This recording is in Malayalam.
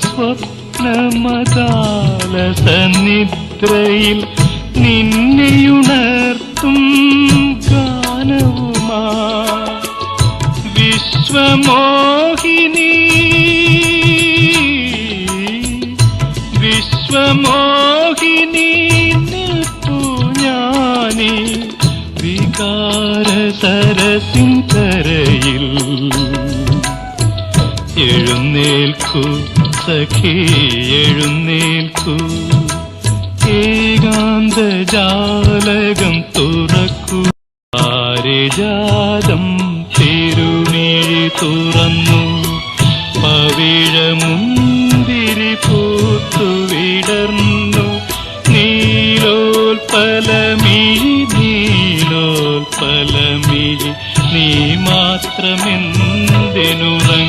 സ്വപ്നമതാലസ സന്നിദ്രയിൽ നിന്നെയുണർത്തും ഗാനവുമാ. വിശ്വമോഹിനി. വിശ്വമോഹിനി നിൽപ്പു ഞാനി. വികാര സരസിൻ കരയിൽ എഴുന്നേൽക്കൂ. സഖി എഴുന്നേൽക്കൂ. ഏകാന്ത ജാലകം തുറക്കൂ. പാരിജാതം തിരുമിഴി തുറന്നു. പവിഴമുന്തിരി പൂത്തു വിടർന്നു. നീലോൽപലമിഴി നീലോൽപലമിഴി നീ മാത്രമെന്തെനു